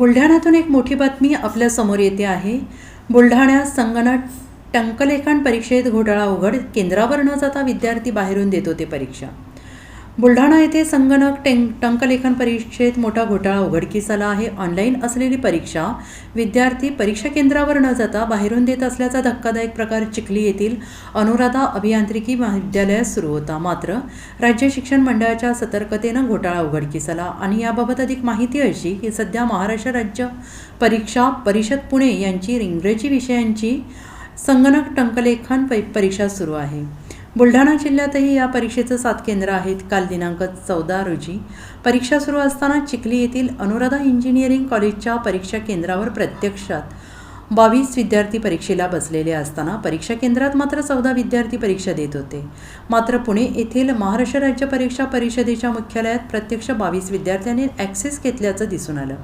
बुलढाण्यातून एक मोठी बातमी आपल्यासमोर येते आहे. बुलढाण्यात संगणक टंकलेखन परीक्षेत घोटाळा उघड केंद्रावर न जाता विद्यार्थी बाहेरून देत होते परीक्षा. बुलढाणा येथे संगणक टें टंकलेखन परीक्षेत मोठा घोटाळा उघडकीस आला आहे. ऑनलाईन असलेली परीक्षा विद्यार्थी परीक्षा केंद्रावर न जाता बाहेरून देत असल्याचा धक्कादायक प्रकार चिखली येथील अनुराधा अभियांत्रिकी महाविद्यालयात सुरू होता. मात्र राज्य शिक्षण मंडळाच्या सतर्कतेनं घोटाळा उघडकीस आला आणि याबाबत अधिक माहिती अशी की सध्या महाराष्ट्र राज्य परीक्षा परिषद पुणे यांची इंग्रजी विषयांची संगणक टंकलेखन परीक्षा सुरू आहे. बुलढाणा जिल्ह्यातही या परीक्षेचं सात केंद्र आहेत. काल दिनांक चौदा रोजी परीक्षा सुरू असताना चिखली येथील अनुराधा इंजिनिअरिंग कॉलेजच्या परीक्षा केंद्रावर प्रत्यक्षात बावीस विद्यार्थी परीक्षेला बसलेले असताना परीक्षा केंद्रात मात्र चौदा विद्यार्थी परीक्षा देत होते. मात्र पुणे येथील महाराष्ट्र राज्य परीक्षा परिषदेच्या मुख्यालयात प्रत्यक्ष बावीस विद्यार्थ्यांनी ॲक्सेस घेतल्याचं दिसून आलं.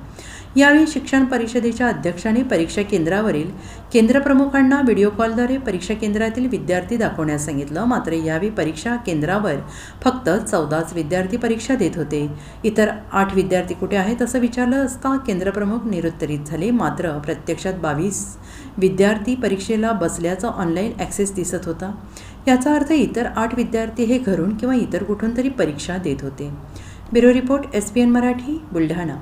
यावेळी शिक्षण परिषदेच्या अध्यक्षांनी परीक्षा केंद्रावरील केंद्रप्रमुखांना व्हिडिओ कॉलद्वारे परीक्षा केंद्रातील विद्यार्थी दाखवण्यास सांगितलं. मात्र यावेळी परीक्षा केंद्रावर फक्त चौदाच विद्यार्थी परीक्षा देत होते. इतर आठ विद्यार्थी कुठे आहेत असं विचारलं असता केंद्रप्रमुख निरुत्तरित झाले. मात्र प्रत्यक्षात बावीस विद्यार्थी परीक्षेला बसल्याचा ऑनलाईन ॲक्सेस दिसत होता. याचा अर्थ इतर आठ विद्यार्थी हे घरून किंवा इतर कुठून तरी परीक्षा देत होते. Bureau report S P N Marathi Buldhana.